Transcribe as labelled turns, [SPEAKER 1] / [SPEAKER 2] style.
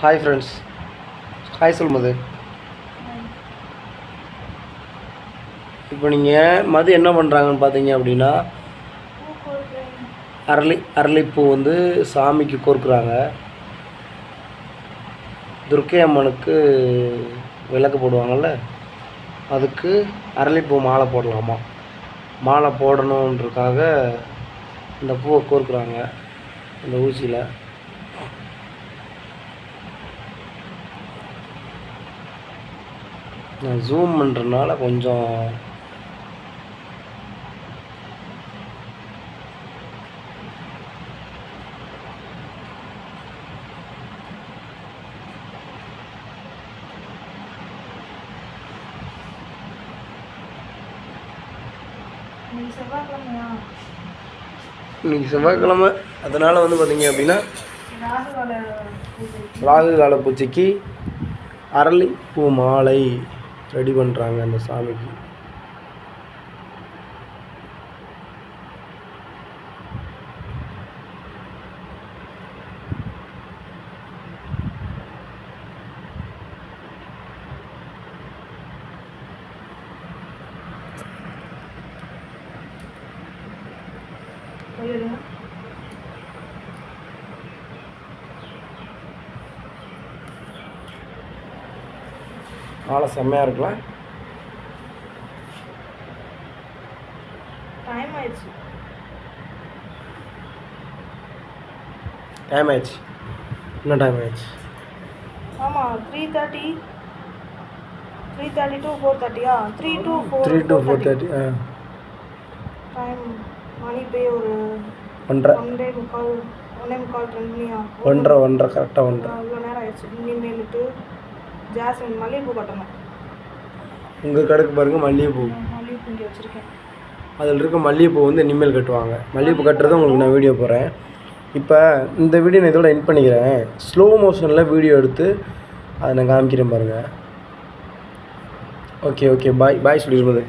[SPEAKER 1] Hi friends hi சொல்மது இப்போ நீங்கள் மது என்ன பண்ணுறாங்கன்னு பார்த்தீங்க அப்படின்னா அரளி அரளிப்பூ வந்து சாமிக்கு கோர்க்குறாங்க. துர்க்கை அம்மனுக்கு விளக்கு போடுவாங்கள்ல அதுக்கு அரளிப்பூ மாலை போடலாமா? மாலை போடணுன்றதுக்காக இந்த பூவை கோர்க்குறாங்க இந்த ஊசியில். நான் ஜூம் பண்ணுறதுனால கொஞ்சம்
[SPEAKER 2] இன்னைக்கு
[SPEAKER 1] செவ்வாய்க்கிழமை. அதனால் வந்து பார்த்தீங்க அப்படின்னா ராகு கால பூஜைக்கு அரளி பூ மாலை. ரெடி பண்ணுறாங்க அந்த சாமிக்கு.
[SPEAKER 2] போயிடுங்க
[SPEAKER 1] மாலை செம்மையாக இருக்கலாம்.
[SPEAKER 2] டைம் ஆயிடுச்சு.
[SPEAKER 1] டைம் ஆயிடுச்சு. என்ன டைம் ஆயிடுச்சு.
[SPEAKER 2] ஆமாம் three thirty three thirty to four தேர்ட்டியா three to four
[SPEAKER 1] three to four thirty ah.
[SPEAKER 2] Time மணி போய் ஒரு
[SPEAKER 1] ஒன்றரை.
[SPEAKER 2] ஒன்றே முக்கால் ஒன்றே முக்கால் ரெண்டு மணியா
[SPEAKER 1] ஒன்றரை ஒன்றரை கரெக்டாக ஒன்றரை.
[SPEAKER 2] இவ்வளோ நேரம் ஆயிடுச்சு. இனிமேலுட்டு ஜாஸ்மின் மல்லிகைப்பூ கட்டணும்.
[SPEAKER 1] உங்கள் கடைக்கு பாருங்கள் மல்லிகைப்பூ.
[SPEAKER 2] மல்லிகைப்பூ இங்கே வச்சுருக்கேன்.
[SPEAKER 1] அதில் இருக்க மல்லிகைப்பூ வந்து இனிமேல் கட்டுவாங்க. மல்லிகைப்பூ கட்டுறது உங்களுக்கு நான் வீடியோ போடுறேன். இப்போ இந்த வீடியோ நான் இதோட என் பண்ணிக்கிறேன். ஸ்லோ மோஷனில் வீடியோ எடுத்து அதை நான் காமிக்கிறேன் பாருங்கள் ஓகே ஓகே பாய் பாய் சொல்லிடுறது